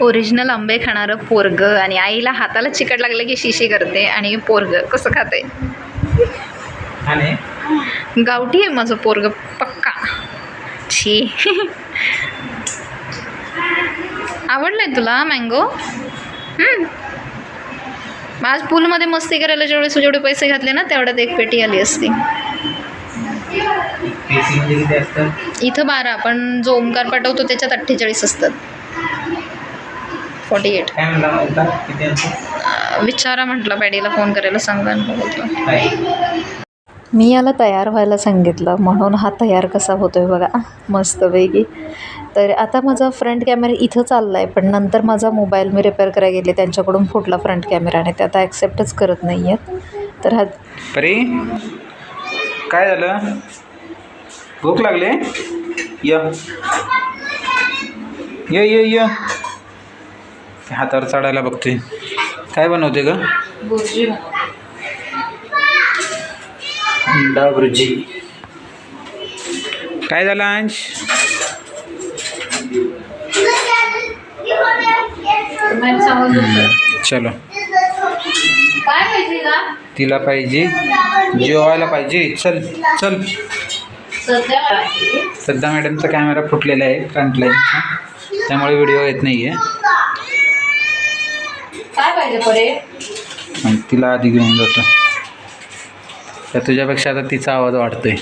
Original आंबे खाणारं पोरग आणि आईला हाताला चिकट लागलं की शिशी करते आणि पोरग कसं खाते गावठी आहे माझं पोरग पक्का. छी. आवडलंय तुला मँगो आज पूलमध्ये मस्ती करायला जेवढे जेवढे पैसे घातले ना तेवढ्यात एक पेटी आली असती. म्हणजे इथं बारा पण जो ओंकार पाठवतो त्याच्यात अठ्ठेचाळीस असतात. Forty eight. होता विचारा म्हटलं पॅडीला फोन करायला सांगा मी याला तयार व्हायला सांगितलं म्हणून हा तयार कसा होतोय बघा. मस्तपैकी तर आता माझा फ्रंट कॅमेरा इथं चालला आहे पण नंतर माझा मोबाईल मी रिपेअर करायला गेले त्यांच्याकडून फुटला फ्रंट कॅमेरा आणि ते आता ॲक्सेप्टच करत नाही आहेत तर हा परी काय झालं? भूक लागले? य. य य य. हातावर चढायला बघते. काय बनवते ग? अंडा भुर्जी काय झालं अंश? चलो. काय पाहिजे का? तिला पाहिजे. जेवायला पाहिजे. चल चल. सध्या सध्या मॅडमचा कॅमेरा फुटलेला आहे फ्रंट लाईनचा त्यामुळे व्हिडिओ येत नाही आहे काय पाहिजे परे आणि तिला आधी घेऊन जातो. तर तुझ्यापेक्षा आता तिचा आवाज वाढतोय.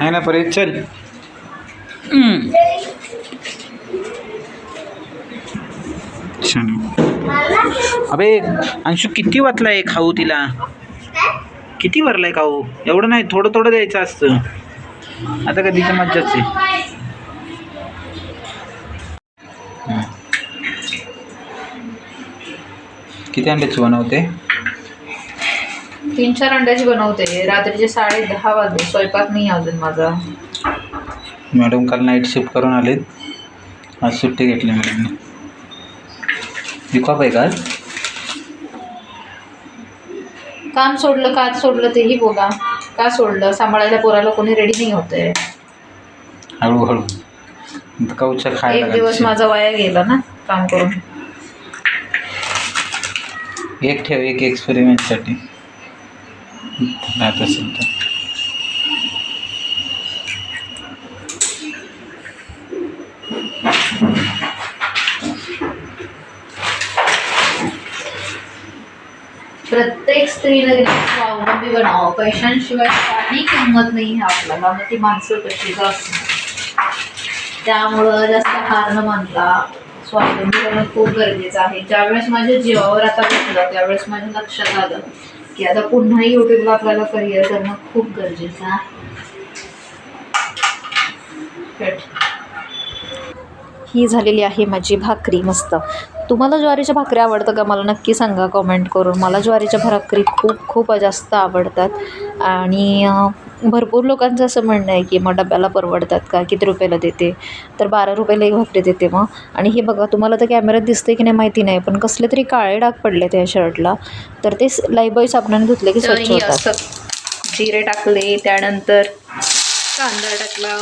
आहे ना परे चल. अबे अंशू किती वाचलाय खाऊ तिला? किती भरलाय खाऊ? एवढं नाही थोडं थोडं द्यायचं असतं. आता कधीची मज्जाच आहे. किती अंड्याची बनवते? तीन चार अंड्याची बनवते. रात्रीचे साडे दहा वाजले. स्वयंपाक नाही अजून माझा. मॅडम काल नाईट शिफ्ट करून आलेत. आज सुट्टी घेतली मॅडमने. विकॉप आहे का? काम सोडलं का सोडलं तेही बोला. का सोडलं? सांभाळायला पोराला कोणी रेडी नाही होते. हळूहळू. खायला एक दिवस. माझा वाया गेला ना काम करून. एक ठेव एक एक्सपेरिमेंटसाठी राहत असेल तर. प्रत्येक स्त्रीला स्वावलंबी बनावं? पैशांशिवाय काही किंमत नाही आहे आपल्याला. मग ती माणसं कशी का असणार. त्यामुळं जास्त हार न मानता स्वावलंबी खूप गरजेचं आहे. ज्यावेळेस माझ्या जीवावर आता बसलं त्यावेळेस माझ्या लक्षात आलं की आता पुन्हा युट्यूबला आपल्याला करिअर करणं खूप गरजेचं आहे. ही झालेली आहे माझी भाकरी मस्त. तुम्हाला ज्वारीच्या भाकरी आवडतं का? मला नक्की सांगा कॉमेंट करून. मला ज्वारीच्या भाकरी खूप खूप जास्त आवडतात. आणि भरपूर लोकांचं असं म्हणणं आहे की मग डब्याला परवडतात का? किती रुपयाला देते? तर बारा रुपयाला एक भाकरी देते मग. आणि हे बघा तुम्हाला तर कॅमेऱ्यात दिसते की नाही माहिती नाही पण कसले तरी काळे डाग पडले त्या शर्टला तर ते लाईबॉय साबणाने धुतले की स्वच्छ होतात. जिरे टाकले त्यानंतर कांदा टाकला.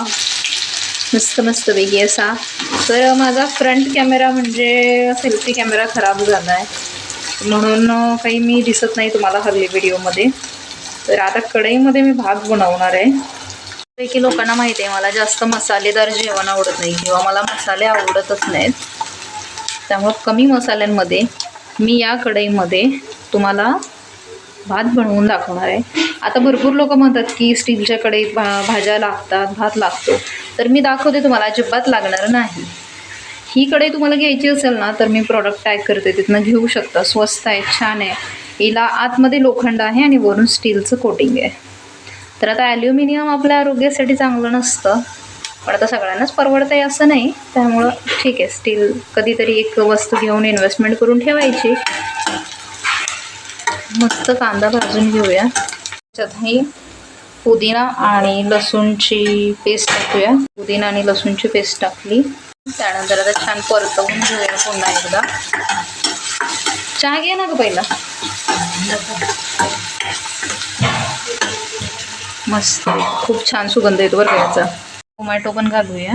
मस्त मस्त वेगळी असा. तर माझा फ्रंट कॅमेरा म्हणजे सेल्फी कॅमेरा खराब झाला आहे म्हणून काही मी दिसत नाही तुम्हाला हल्ली व्हिडिओमध्ये तर आता कढईमध्ये मी भात बनवणार आहे. पैकी लोकांना माहिती आहे मला जास्त मसालेदार जेवण आवडत नाही किंवा मला मसाले आवडतच नाहीत. त्यामुळं कमी मसाल्यांमध्ये मी या कढईमध्ये तुम्हाला भात बनवून दाखवणार आहे. आता भरपूर लोक म्हणतात की स्टीलच्या कढईत भा भाज्या लागतात भात लागतो. तर मी दाखवते तुम्हाला अजिबात लागणार नाही. ही कढई तुम्हाला घ्यायची असेल ना तर मी प्रॉडक्ट टॅग करते. तिथनं घेऊ शकता. स्वस्त आहे छान आहे. हिला आतमध्ये लोखंड आहे आणि वरून स्टीलचं कोटिंग आहे. तर आता ॲल्युमिनियम आपल्या आरोग्यासाठी चांगलं नसतं. पण आता सगळ्यांनाच परवडतं आहे असं नाही. त्यामुळं ठीक आहे. स्टील कधीतरी एक वस्तू घेऊन इन्व्हेस्टमेंट करून ठेवायची. मस्त कांदा भाजून घेऊया. त्याच्यातही पुदिना आणि लसूणची पेस्ट टाकूया. पुदिना आणि लसूणची पेस्ट टाकली. त्यानंतर आता छान परतवून घेऊया पुन्हा एकदा. चहा घे ना ग पहिला. मस्त. खूप छान सुगंध येतो बरं याचा. टोमॅटो पण घालूया.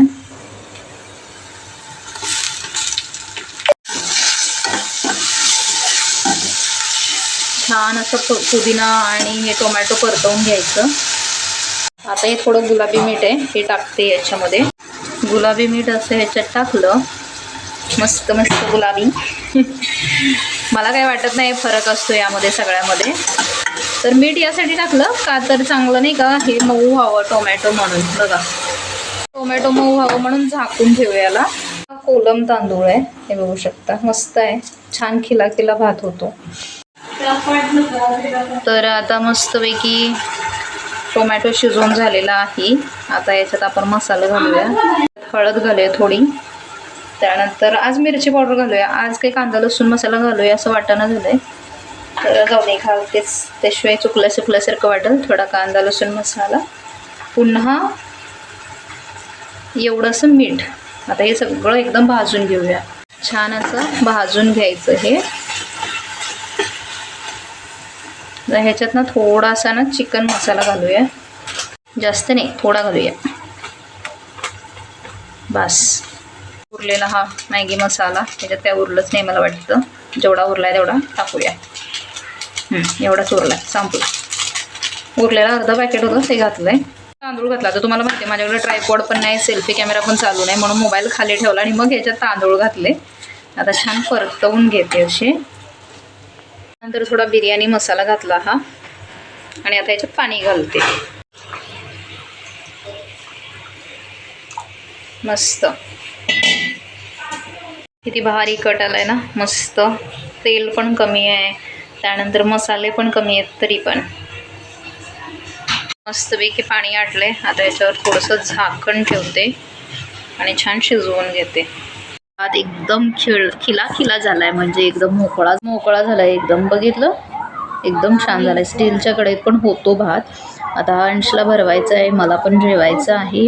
छान असं पुदिना आणि हे टोमॅटो परतवून घ्यायचं. आता हे थोडं गुलाबी मीठ आहे हे टाकते याच्यामध्ये. गुलाबी मीठ असं ह्याच्यात टाकलं. मस्त मस्त गुलाबी. मला काय वाटत नाही फरक असतो यामध्ये सगळ्यामध्ये. तर मीठ यासाठी टाकलं का तर चांगलं नाही का हे मऊ व्हावं टोमॅटो म्हणून बघा. टोमॅटो मऊ व्हावं म्हणून झाकून ठेवूयाला याला. कोलम तांदूळ आहे हे बघू शकता. मस्त आहे. छान खिला खिला भात होतो. तर आता मस्तपैकी टोमॅटो शिजवून झालेला आहे. आता याच्यात आपण मसाला घालूया. हळद घालूया थोडी. त्यानंतर आज मिरची पावडर घालूया. आज काही कांदा लसूण मसाला घालूया असं वाटणं झालंय. तर जाऊ दे घालतेच त्याशिवाय चुकल्या चुकल्यासारखं वाटेल. थोडा कांदा लसूण मसाला. पुन्हा एवढंसं मीठ. आता हे सगळं एकदम भाजून घेऊया. छान असं भाजून घ्यायचं हे. ह्याच्यात ना थोडासा ना चिकन मसाला घालूया. जास्त नाही थोडा घालूया. बस. उरलेला हा मॅगी मसाला त्याच्यात काय उरलंच नाही मला वाटतं. जेवढा उरला आहे तेवढा टाकूया. एवढाच उरला आहे संपला उरलेला अर्धा पॅकेट होतं ते घातलं आहे तांदूळ घातला. तर तुम्हाला माहिती आहे माझ्याकडे ट्रायपॉड पण नाही सेल्फी कॅमेरा पण चालू नाही म्हणून मोबाईल खाली ठेवला आणि मग ह्याच्यात तांदूळ घातले. आता छान परतवून घेते असे. नंतर थोडा बिर्याणी मसाला घातला हा. आणि आता याच्यात पाणी घालते. मस्त. किती भारी कट आलाय ना? मस्त. तेल पण कमी आहे. त्यानंतर मसाले पण कमी आहेत तरी पण. मस्तपैकी पाणी आटलंय. आता याच्यावर थोडंसं झाकण ठेवते आणि छान शिजवून घेते. भात एकदम खिळ खिला खिला झालाय. म्हणजे एकदम मोकळा मोकळा झालाय. एकदम बघितलं? एकदम छान झालाय. स्टीलच्या कडेत पण होतो भात. आता अंशला भरवायचा आहे. मला पण जेवायचं आहे.